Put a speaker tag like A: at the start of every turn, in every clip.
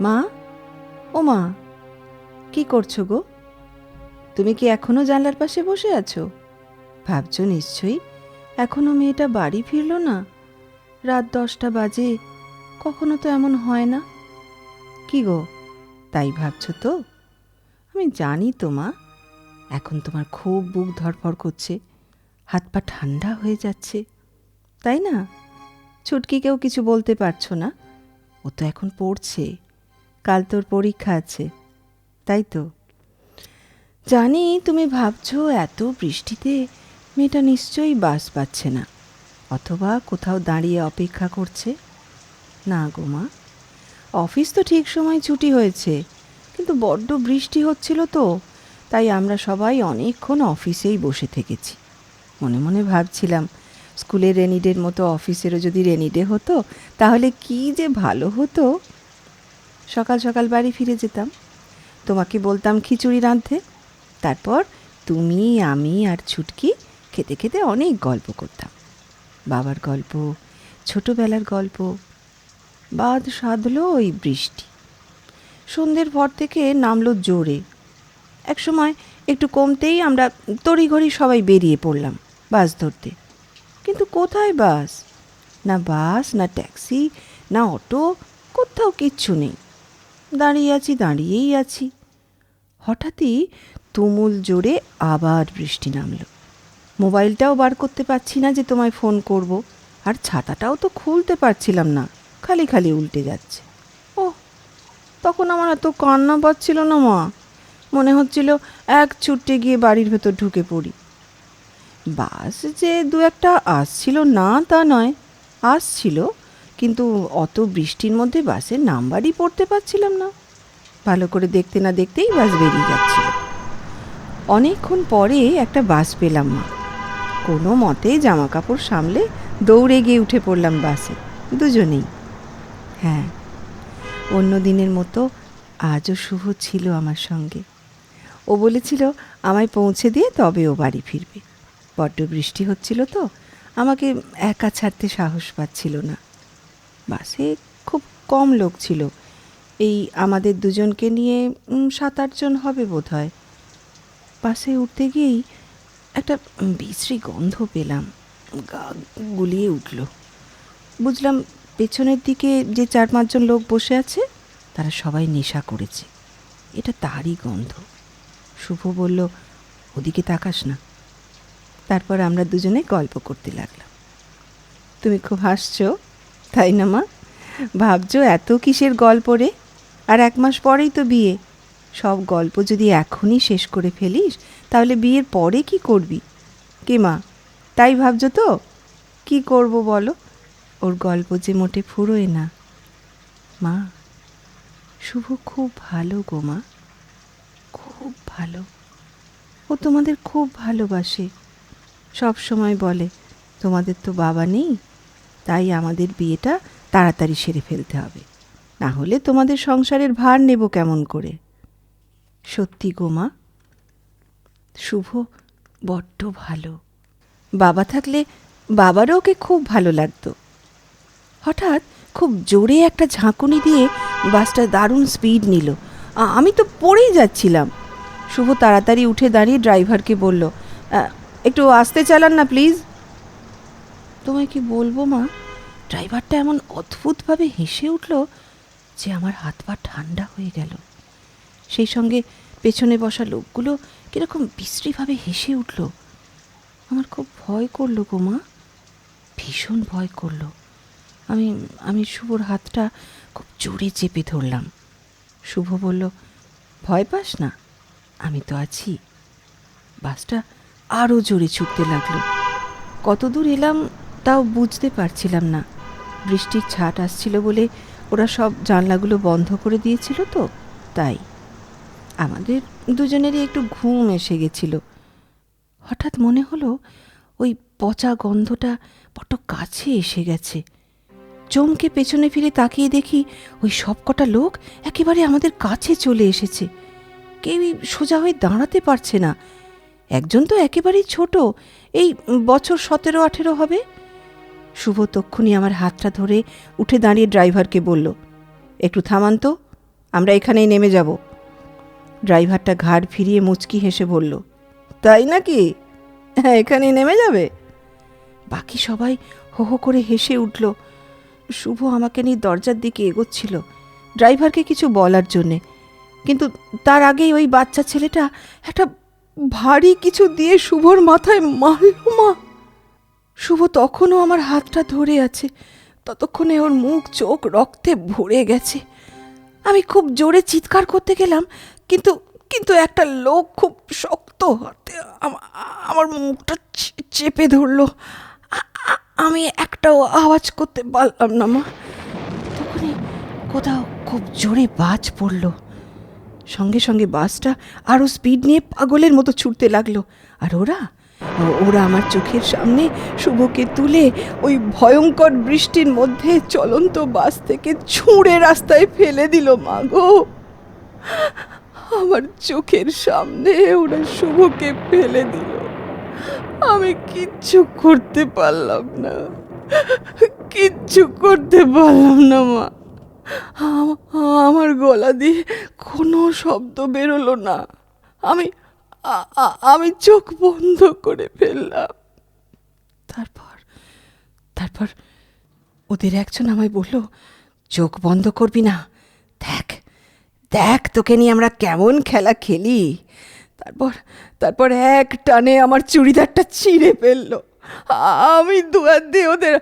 A: মা? ও মা, কি করছ গো? তুমি কি এখনও জানলার পাশে বসে আছো? ভাবছ নিশ্চয়ই এখনও মেয়েটা বাড়ি ফিরল না? রাত দশটা বাজে, কখনো তো এমন হয় না। কি গো, তাই ভাবছ তো? আমি জানি তো মা, এখন তোমার খুব বুক ধরফর করছে, হাত পা ঠান্ডা হয়ে যাচ্ছে, তাই না? ছুটকিকেও কিছু বলতে পারছ না? ও তো এখন পড়ছে। কাল তোর পরীক্ষা আছে, তাই তো? জানি তুমি ভাবছ এত বৃষ্টিতে মেয়েটা নিশ্চয়ই বাস পাচ্ছে না, অথবা কোথাও দাঁড়িয়ে অপেক্ষা করছে। না গো মা, অফিস তো ঠিক সময় ছুটি হয়েছে, কিন্তু বড্ড বৃষ্টি হচ্ছিল তো, তাই আমরা সবাই অনেকক্ষণ অফিসেই বসে থেকেছি। মনে মনে ভাবছিলাম স্কুলের রেনিডের মতো অফিসেরও যদি রেনিডে হতো, তাহলে কি যে ভালো হতো। সকাল সকাল বাড়ি ফিরে যেতাম। তোমাকে বলতাম খিচুড়ি রাঁধতে। তারপর তুমি, আমি আর ছুটকি খেতে খেতে অনেক গল্প করতাম। বাবার গল্প, ছোটবেলার গল্প বাদ সাধলো ওই বৃষ্টি। সন্ধ্যের পর থেকে নামলো জোরে। একসময় একটু কমতেই আমরা তড়িঘড়ি সবাই বেরিয়ে পড়লাম বাস ধরতে। কিন্তু কোথায় বাস? না বাস, না ট্যাক্সি, না অটো, কোথাও কিচ্ছু নেই। দাঁড়িয়ে আছি, দাঁড়িয়েই আছি। হঠাৎই তুমুল জোরে আবার বৃষ্টি নামলো। মোবাইলটাও বার করতে পারছি না যে তোমায় ফোন করব, আর ছাতাটাও তো খুলতে পারছিলাম না, খালি খালি উল্টে যাচ্ছে। ও তখন আমার এত কান্না পাচ্ছিল না মা। মনে হচ্ছিল এক ছুটে গিয়ে বাড়ির ভেতর ঢুকে পড়ি। বাস যে দু একটা আসছিল না তা নয়, আসছিল কিন্তু অত বৃষ্টির মধ্যে বাসের নাম্বারই পড়তে পারছিলাম না। ভালো করে দেখতে না দেখতেই বাস বেরিয়ে যাচ্ছিল। অনেকক্ষণ পরে একটা বাস পেলাম মা। কোনো মতে জামা কাপড় সামলে দৌড়ে গিয়ে উঠে পড়লাম বাসে। দুজনেই। হ্যাঁ অন্য দিনের মতো আজও শুভ ছিল আমার সঙ্গে। ও বলেছিল, আমায় পৌঁছে দিয়ে তবে ও বাড়ি ফিরবে। বড্ড বৃষ্টি হচ্ছিল তো। আমাকে একা ছাড়তে সাহস পাচ্ছিল না। বাসে খুব কম লোক ছিল। এই আমাদের দুজনকে নিয়ে সাত আটজন হবে বোধ হয় বাসে উঠতে গিয়েই একটা বিশ্রী গন্ধ পেলাম। গা গুলিয়ে উঠল। বুঝলাম পেছনের দিকে যে চার পাঁচজন লোক বসে আছে, তারা সবাই নেশা করেছে। এটা তারই গন্ধ। শুভ বলল, ওদিকে তাকাস না। তারপর আমরা দুজনে গল্প করতে লাগলাম। তুমি খুব হাসছো? তাই না, মা? ভাবছ এত কিসের গল্প রে? আর এক মাস পরেই তো বিয়ে। সব গল্প যদি এখনই শেষ করে ফেলিস, তাহলে বিয়ের পরে কি করবি? কে মা, তাই ভাবছ তো? কি করব বলো? ওর গল্প যে মোটে ফুরোয় না। মা, শুভ খুব ভালো গো মা। খুব ভালো। ও তোমাদের খুব ভালোবাসে। সব সময় বলে, তোমাদের তো বাবা নেই। তাই আমাদের বিয়েটা তাড়াতাড়ি সেরে ফেলতে হবে। না হলে তোমাদের সংসারের ভার নেব কেমন করে? সত্যি গোমা শুভ বড্ড ভালো। বাবা থাকলে বাবারও ওকে খুব ভালো লাগতো। হঠাৎ খুব জোরে একটা ঝাঁকুনি দিয়ে বাসটা দারুণ স্পিড নিল। আমি তো পড়েই যাচ্ছিলাম। শুভ তাড়াতাড়ি উঠে দাঁড়িয়ে ড্রাইভারকে বলল "আ, একটু আসতে চালান না প্লিজ। তোমায় কি বলব, মা? ড্রাইভারটা এমন অদ্ভুতভাবে হেসে উঠল যে আমার হাত পা ঠান্ডা হয়ে গেল। সেই সঙ্গে পেছনে বসা লোকগুলো কীরকম বিশ্রীভাবে হেসে উঠল। আমার খুব ভয় করল গো, মা। ভীষণ ভয় করল। আমি আমি শুভর হাতটা খুব জোরে চেপে ধরলাম। শুভ বলল, ভয় পাস না, আমি তো আছি। বাসটা আরও জোরে ছুটতে লাগল। কত দূর এলাম তাও বুঝতে পারছিলাম না। বৃষ্টির ছাট আসছিল বলে ওরা সব জানলাগুলো বন্ধ করে দিয়েছিল তো, তাই। আমাদের দুজনেরই একটু ঘুম এসে গেছিল। হঠাৎ মনে হলো ওই পচা গন্ধটা বড্ড কাছে এসে গেছে। চমকে পেছনে ফিরে তাকিয়ে দেখি ওই সবকটা লোক একেবারে আমাদের কাছে চলে এসেছে। কেউই সোজা হয়ে দাঁড়াতে পারছে না। একজন তো একেবারেই ছোট, এই বছর সতেরো আঠেরো হবে। শুভ তক্ষুনি আমার হাতটা ধরে উঠে দাঁড়িয়ে ড্রাইভারকে বলল, একটু থামান তো, আমরা এখানেই নেমে যাব। ড্রাইভারটা ঘাড় ফিরিয়ে মুচকি হেসে বলল, তাই নাকি? হ্যাঁ এখানেই নেমে যাবে? বাকি সবাই হো হো করে হেসে উঠল, শুভ আমাকে নিয়ে দরজার দিকে এগোচ্ছিল, ড্রাইভারকে কিছু বলার জন্যে। কিন্তু তার আগেই ওই বাচ্চা ছেলেটা একটা ভারী কিছু দিয়ে শুভর মাথায় মারল মা। শুভ তখনও আমার হাতটা ধরে আছে, ততক্ষণে ওর মুখ, চোখ, রক্তে ভরে গেছে। আমি খুব জোরে চিৎকার করতে গেলাম, কিন্তু কিন্তু একটা লোক খুব শক্ত হাতে আমার মুখটা চেপে ধরলো। আমি একটাও আওয়াজ করতে পারলাম না মা। তখনই কোথাও খুব জোরে বাজ পড়ল। সঙ্গে সঙ্গে বাসটা আরও স্পিড নিয়ে পাগলের মতো ছুটতে লাগল। আর ওরা ওরা আমার চোখের সামনে শুভকে তুলে ওই ভয়ঙ্কর বৃষ্টির মধ্যে চলন্ত বাস থেকে ছুঁড়ে রাস্তায় ফেলে দিল মাগো আমার চোখের সামনে ওরা শুভকে ফেলে দিল। আমি কিচ্ছু করতে পারলাম না। কিচ্ছু করতে পারলাম না, মা। আমার গলা দিয়ে কোনো শব্দ বেরোলো না। আমি আমি চোখ বন্ধ করে ফেললাম। তারপর তারপর ওদের একজন আমায় বলল, চোখ বন্ধ করবি না। দেখ দেখ তোকে নিয়ে আমরা কেমন খেলা খেলি। তারপর তারপর এক টানে আমার চুড়িদারটা ছিঁড়ে ফেলল। আমি দু দুয়ার দিয়ে ওদের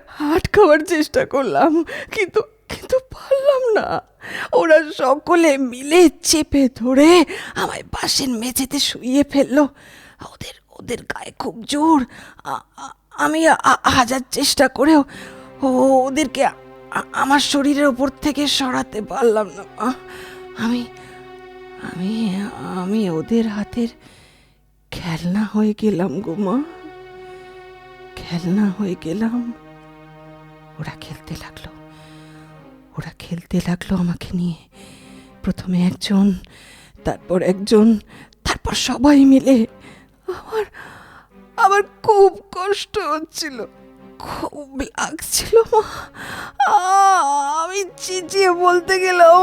A: খাওয়ার চেষ্টা করলাম, কিন্তু কিন্তু পারলাম না। ওরা সকলে মিলে চেপে ধরে আমায় বাসের মেঝেতে শুইয়ে ফেলল। ওদের ওদের গায়ে খুব জোর। আমি হাজার চেষ্টা করেও ওদেরকে আমার শরীরের ওপর থেকে সরাতে পারলাম না আমি আমি আমি ওদের হাতের খেলনা হয়ে গেলাম গো, মা। খেলনা হয়ে গেলাম। ওরা খেলতে লাগল। ওরা খেলতে লাগল আমাকে নিয়ে। প্রথমে একজন, তারপর একজন, তারপর সবাই মিলে। আমার আমার খুব কষ্ট হচ্ছিল, খুব লাগছিল মা। আমি চিচিয়ে বলতে গেলাম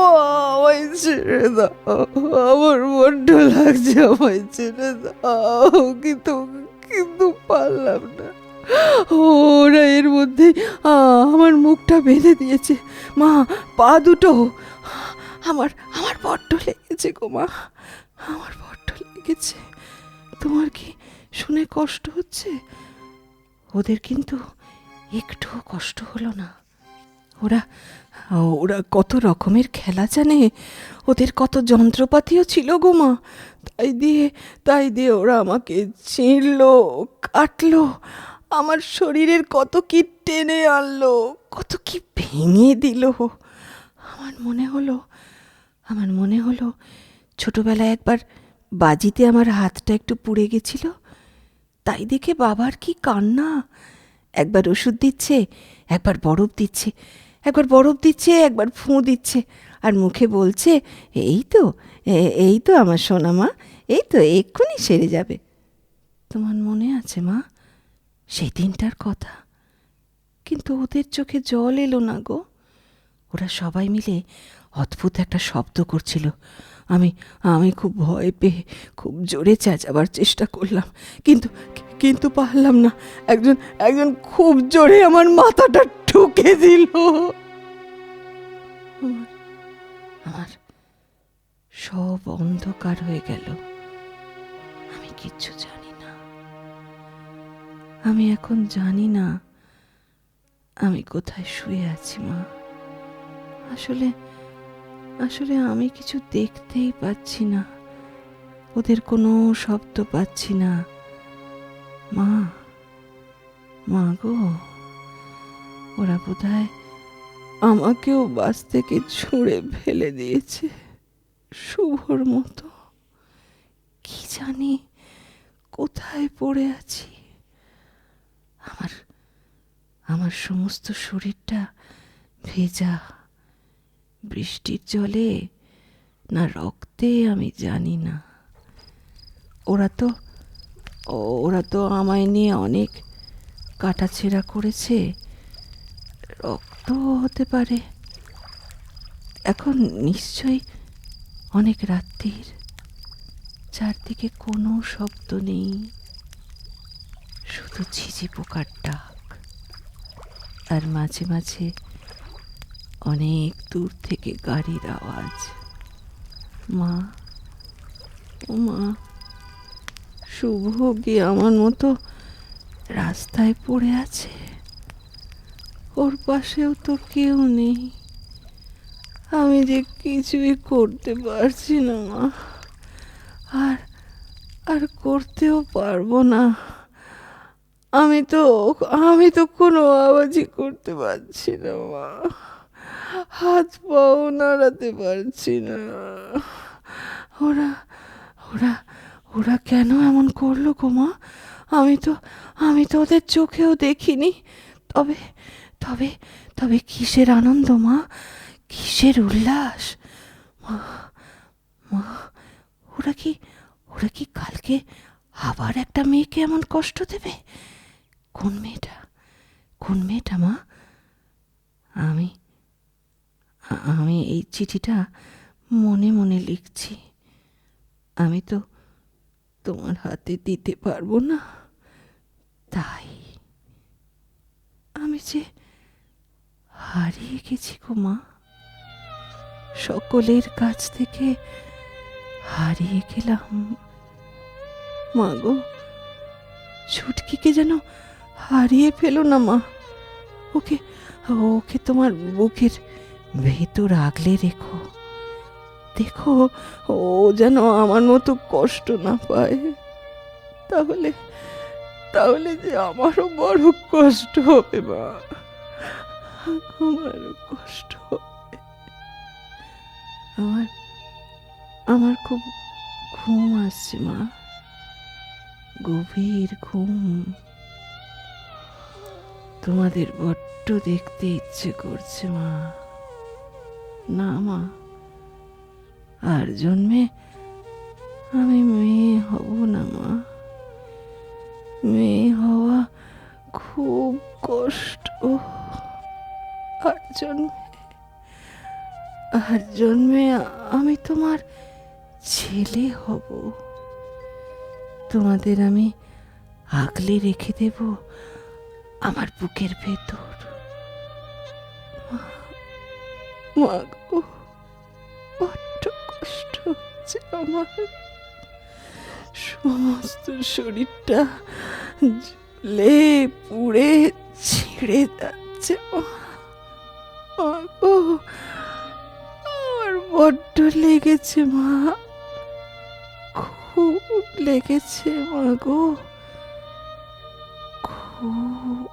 A: আমায় ছেড়ে দাও, আমার বড্ড লাগছে, আমায় ছেড়ে দাও, কিন্তু কিন্তু পারলাম না। ওরা এর মধ্যে আমার মুখটা বেঁধে দিয়েছে। মা, পা দুটো। আমার আমার বড্ড লেগেছে গো মা। আমার বড্ড লেগেছে। তোমার কি শুনে কষ্ট হচ্ছে? ওদের কিন্তু একটুও কষ্ট হলো না। ওরা ওরা কত রকমের খেলা জানে। ওদের কত যন্ত্রপাতিও ছিল গো মা। তাই দিয়ে তাই দিয়ে ওরা আমাকে ছিঁড়লো, কাটলো। আমার শরীরের কত কি টেনে আনলো, কত কি ভেঙে দিল। আমার মনে হলো, আমার মনে হলো ছোটবেলায় একবার বাজিতে আমার হাতটা একটু পুড়ে গেছিল, তাই দেখে বাবার কি কান্না। একবার ওষুধ দিচ্ছে, একবার বরফ দিচ্ছে, একবার বরফ দিচ্ছে, একবার ফুঁ দিচ্ছে, আর মুখে বলছে, এই তো এই তো আমার সোনা মা এই তো, এক্ষুনি সেরে যাবে। তোমার মনে আছে মা? সেই দিনটার কথা। কিন্তু ওদের চোখে জল এলো না গো। ওরা সবাই মিলে অদ্ভুত একটা শব্দ করছিল। আমি আমি খুব ভয় পেয়ে খুব জোরে চেঁচাবার চেষ্টা করলাম, কিন্তু কিন্তু পারলাম না। একজন একজন খুব জোরে আমার মাথাটা ঠুকে দিল। আমার সব অন্ধকার হয়ে গেল। আমি কিচ্ছু না। আমি এখন জানি না আমি কোথায় শুয়ে আছি, মা। আসলে আসলে আমি কিছু দেখতেই পাচ্ছি না। ওদের কোনো শব্দ পাচ্ছি না। মা মা গো, ওরা বোধহয় আমাকেও বাস থেকে ছুঁড়ে ফেলে দিয়েছে শুভর মতো। কি জানি কোথায় পড়ে আছি। আমার আমার সমস্ত শরীরটা ভেজা। বৃষ্টির জলে না রক্তে আমি জানি না। ওরা তো ওরা তো আমায় নিয়ে অনেক কাটাছেঁড়া করেছে। রক্ত হতে পারে। এখন নিশ্চয়ই অনেক রাত্রির। চারদিকে কোনো শব্দ নেই। শুধু ঝিঝি পোকার ডাক। আর মাঝে মাঝে অনেক দূর থেকে গাড়ির আওয়াজ। মা, ও মা, শুভ কি আমার মতো রাস্তায় পড়ে আছে? ওর পাশেও তো কেউ নেই। আমি যে কিছুই করতে পারছি না, মা। আর আর করতেও পারব না। আমি তো আমি তো কোনো আওয়াজই করতে পারছি না, মা। হাত পাও নাড়াতে পারছি না। ওরা ওরা ওরা কেন এমন করল গো, মা? আমি তো আমি তো ওদের চোখেও দেখিনি। তবে তবে তবে কিসের আনন্দ, মা? কিসের উল্লাস? মা মা, ওরা কি ওরা কি কালকে আবার একটা মেয়েকে এমন কষ্ট দেবে? কোন মেয়েটা? কোন মেয়েটা, মা? আমি আমি এই চিঠিটা মনে মনে লিখছি। আমি তো তোমার হাতে দিতে পারব না। তাই আমি যে হারিয়ে গেছি গো, মা। সকলের কাছ থেকে হারিয়ে গেলাম। মা গো, ছুটকিকে যেন হারিয়ে ফেলো না মা। ওকে ওকে তোমার বুকের ভেতর আগলে রেখো। দেখো, ও যেন আমার মতো কষ্ট না পায়। তাহলে তাহলে যে আমারও বড় কষ্ট হবে মা। আমারও কষ্ট হবে। আমার আমার খুব ঘুম আসছে মা। গভীর ঘুম। তোমাদের বড্ড দেখতে ইচ্ছে করছে, মা। না, মা। আর জন্মে আমি মেয়ে হব না, মা। মেয়ে হওয়া খুব কষ্ট। আর জন্মে আর জন্মে আমি তোমার ছেলে হব। তোমাদের আমি আগলে রেখে দেব। আমার বুকের ভেতর। মা- গো, বড্ড কষ্ট হচ্ছে আমার। সমস্ত শরীরটা জ্বলে পুড়ে ছিঁড়ে যাচ্ছে মা গো, আমার বড্ড লেগেছে, মা। খুব লেগেছে, মা গো। খুব